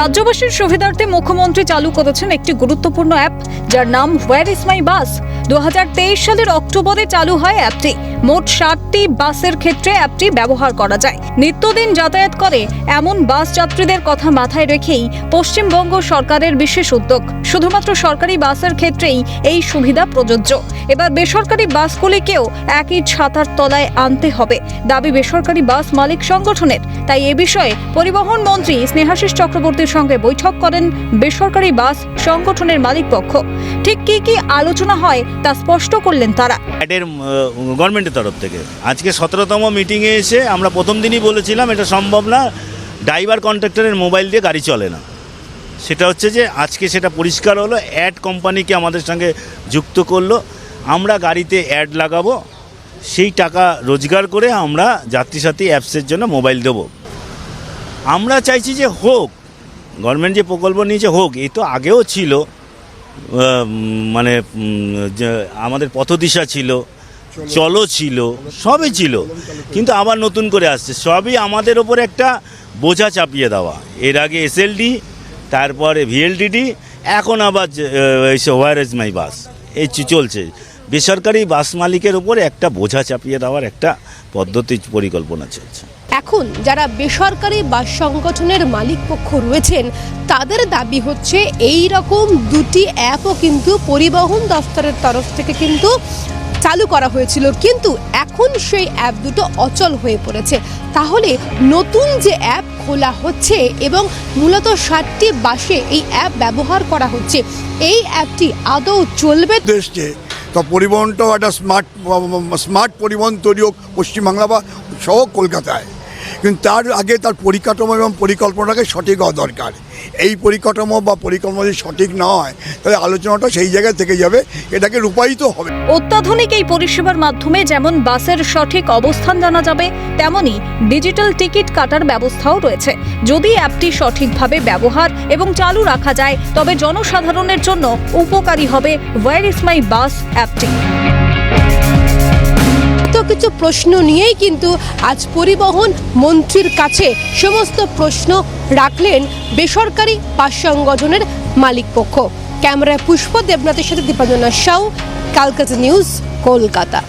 রাজ্যবাসীর সুবিধার্থে মুখ্যমন্ত্রী চালু করেছেন একটি গুরুত্বপূর্ণ অ্যাপ যার নাম হোয়ার ইজ মাই বাস দু হাজার তেইশ সালের অক্টোবরে চালু হয় অ্যাপটি। মোট ষাটটি বাসের ক্ষেত্রে অ্যাপটি ব্যবহার করা যায়। নিত্যদিন যাতায়াত করে এমন বাস যাত্রীদের কথা মাথায় রেখেই পশ্চিমবঙ্গ সরকারের বিশেষ উদ্যোগ। শুধুমাত্র সরকারি বাসের ক্ষেত্রেই এই সুবিধা প্রযোজ্য। এবার বেসরকারি বাসগুলিকেও একই ছাতার তলায় আনতে হবে। দাবি বেসরকারি বাস মালিক সংগঠনের। তাই এ বিষয়ে পরিবহন মন্ত্রী স্নেহাশিস চক্রবর্তীর সঙ্গে বৈঠক করেন বেসরকারি বাস সংগঠনের মালিক পক্ষ ঠিক কি কি আলোচনা হয় তা স্পষ্ট করলেন তারা। অ্যাডের গভর্নমেন্টের তরফ থেকে। আজকে সতেরোতম মিটিংয়ে এসে আমরা প্রথম দিনই বলেছিলাম, এটা সম্ভব না ড্রাইভার কন্ট্রাক্টরের মোবাইল দিয়ে গাড়ি চলে না। সেটা হচ্ছে যে, আজকে সেটা পরিষ্কার হলো অ্যাড কোম্পানিকে আমাদের সঙ্গে যুক্ত করল। আমরা গাড়িতে অ্যাড লাগাবো, সেই টাকা রোজগার করে আমরা যাত্রীসাথী অ্যাপসের জন্য মোবাইল দেবো। আমরা চাইছি যে হোক, গভর্নমেন্ট যে প্রকল্প নিয়েছে হোক এই তো আগেও ছিল। মানে আমাদের পথদিশা ছিল চলো ছিল, সবই ছিল। কিন্তু আবার নতুন করে আসছে। সবই আমাদের ওপর একটা বোঝা চাপিয়ে দেওয়া। এর আগে এসএলডি, তারপরে ভিএলডিডি, এখন আবার ওয়ার ইজ মাই বাস। এই চলছে। বেসরকারি বাস মালিকের ওপর একটা বোঝা চাপিয়ে দেওয়ার একটা পদ্ধতি, পরিকল্পনা চলছে। এখন যারা বেসরকারি বাস সংগঠনের মালিক পক্ষ রয়েছেন, তাদের দাবি হচ্ছে এই রকম দুটি অ্যাপও কিন্তু পরিবহন দফতরের তরফ থেকে কিন্তু চালু করা হয়েছিল। কিন্তু এখন সেই অ্যাপ দুটো অচল হয়ে পড়েছে। তাহলে নতুন যে অ্যাপ খোলা হচ্ছে এবং মূলত ষাটটি বাসে এই অ্যাপ ব্যবহার করা হচ্ছে, এই অ্যাপটি আদৌ চলবে? এসছে তো পরিবহনটাও একটা স্মার্ট স্মার্ট পরিবহন তৈরি হোক, পশ্চিমবাংলা বা সহ কলকাতায়। কিন্তু তার আগে তার পরিকাঠামো এবং পরিকল্পনাটাকে সঠিক হওয়া দরকার। এই পরিকাঠামো বা পরিকল্পনা যদি সঠিক না হয়, তাহলে আলোচনাটা সেই জায়গায় থেকে যাবে, এটাকে রূপায়িত হবে। অত্যাধুনিক এই পরিষেবার মাধ্যমে যেমন বাসের সঠিক অবস্থান জানা যাবে, তেমনি ডিজিটাল টিকিট কাটার ব্যবস্থাও রয়েছে। যদি অ্যাপটি সঠিকভাবে ব্যবহার এবং চালু রাখা যায়, তবে জনসাধারণের জন্য উপকারী হবে ওয়ার ইজ মাই বাস অ্যাপটি। কিছু প্রশ্ন নিয়েই কিন্তু আজ পরিবহন মন্ত্রীর কাছে সমস্ত প্রশ্ন রাখলেন বেসরকারি বাস সংগঠনের মালিক পক্ষ। ক্যামেরায় পুষ্প দেবনাথের সাথে দীপাঞ্জনা সাউ, কালকাতা নিউজ, কলকাতা।